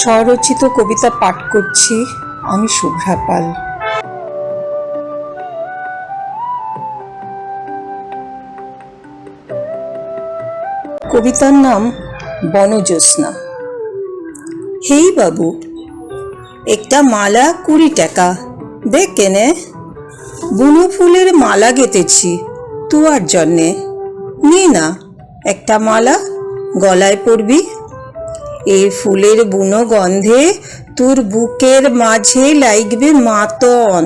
স্বরচিত কবিতা পাঠ করছি আমি শুভ্রা পাল। কবিতার নাম বনজ্যোৎস্না। হেই বাবু, একটা মালা কুড়ি টাকা। দে কেনে। বুনো ফুলের মালা গেতেছি তুয়ার জন্যে। নি না, একটা মালা গলায় পরবি। এই ফুলের বুনো গন্ধে তোর বুকের মাঝে লাইগবে মাতন।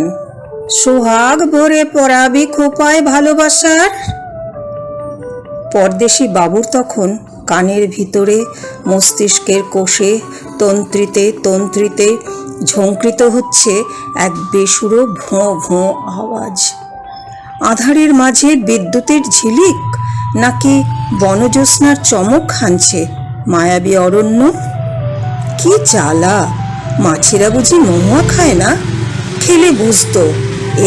সোহাগ ভরে পরাবি খোপায় ভালোবাসার। পরদেশি বাবুর তখন কানের ভিতরে মস্তিষ্কের কোষে তন্ত্রিতে তন্ত্রিতে ঝঙ্কৃত হচ্ছে এক বেসুরো ভোঁ ভোঁ আওয়াজ। আধারের মাঝে বিদ্যুতের ঝিলিক নাকি বনজ্যোৎস্নার চমক হানছে। মায়াবী অরণ্য? কি চালা? মাছিরা বুঝি মহুয়া খায় না? খেলে বুঝতো,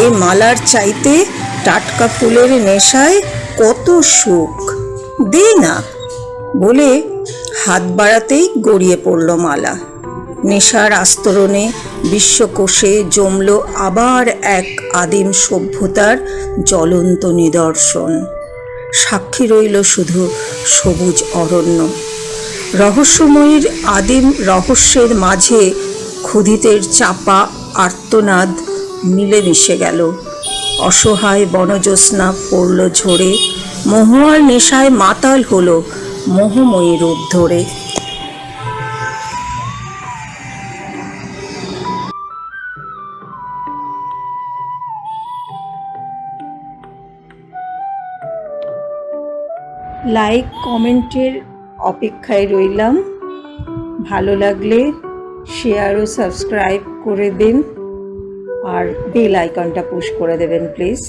এ মালার চাইতে টাটকা ফুলের নেশায় কত সুখ। দে না, বলে হাত বাড়াতেই গড়িয়ে পড়ল মালা। নেশার আস্তরণে বিশ্বকোষে জমল আবার এক আদিম সভ্যতার জ্বলন্ত নিদর্শন। সাক্ষী রইল শুধু সবুজ অরণ্য। রহস্যময়ীর আদিম রহস্যের মাঝে ক্ষুধিতের চাপা আর্তনাদ মিলেমিশে গেল। অসহায় বনজ্যোৎস্না পড়ল ঝরে, মহুয়ার নেশায় মাতাল হলো মোহময়ী রূপ ধরে। লাইক, কমেন্টের অপেক্ষায় রইলাম। ভালো লাগলে শেয়ার ও সাবস্ক্রাইব করে দিন। আর বেল আইকনটা পুশ করে দেবেন প্লিজ